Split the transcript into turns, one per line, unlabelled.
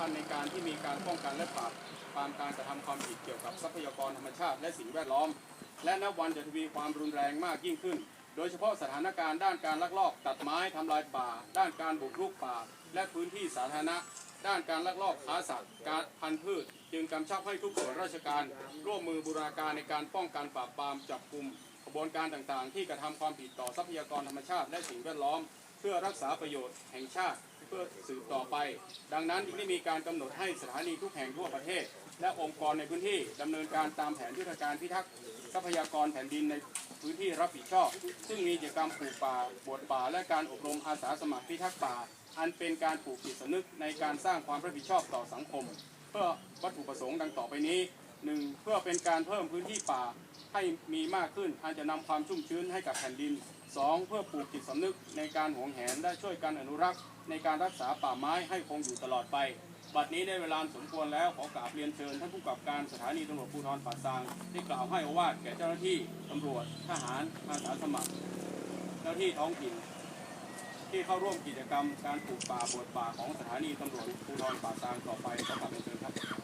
คัญในการที่มีการป้องกันและปราบปรามการกระทำความผิดเกี่ยวกับทรัพยากรธรรมชาติและสิ่งแวดล้อม และนับวันจะทวีความรุนแรงมากยิ่งขึ้น โดยเฉพาะสถานการณ์ด้านการลักลอบตัดไม้ทำลายป่า ด้านการบุกรุกป่า และพื้นที่สาธารณะ ด้านการลักลอบค้าสัตว์ การพันธุ์พืช จึงกำชับให้ทุกส่วนราชการ ร่วมมือบูรณาการในการป้องกันปราบปรามจับกลุ่มกระบวนการต่างๆ ที่กระทำความผิดต่อทรัพยากรธรรมชาติและสิ่งแวดล้อม เพื่อรักษาประโยชน์แห่งชาติ เพื่อสืบต่อไป ดังนั้นจึงได้มีการกำหนดให้สถานีทุกแห่งทั่วประเทศ และองค์กรในพื้นที่ดำเนินการตามแผนยุทธการพิทักษ์ทรัพยากรแผ่นดินในพื้นที่รับผิดชอบ ซึ่งมีกิจกรรมปลูกป่าบวชป่า และการอบรมอาสาสมัครพิทักษ์ป่า อันเป็นการปลูกจิตสำนึกในการสร้างความรับผิดชอบต่อสังคม เพื่อวัตถุประสงค์ดังต่อไปนี้ 1. เพื่อเป็นการเพิ่มพื้นที่ป่า ให้มีมากขึ้นอันจะนำความชุ่มชื้นให้กับแผ่นดิน 2. เพื่อปลูกจิตสำนึกในการหวงแหนและช่วยกันอนุรักษ์ ในการรักษาป่าไม้ให้คงอยู่ตลอดไป บัดนี้ได้เวลาสมควรแล้วขอกราบเรียนเชิญท่านผู้กำกับการสถานีตำรวจภูธรป่าซางได้กล่าวให้อวาทแก่เจ้าหน้าที่ตำรวจทหารอาสาสมัคร เจ้าหน้าที่ท้องถิ่นที่เข้าร่วมกิจกรรมการปลูกป่าบวชป่าของสถานีตำรวจภูธรป่าซางต่อไปขอกราบเรียนเชิญครับ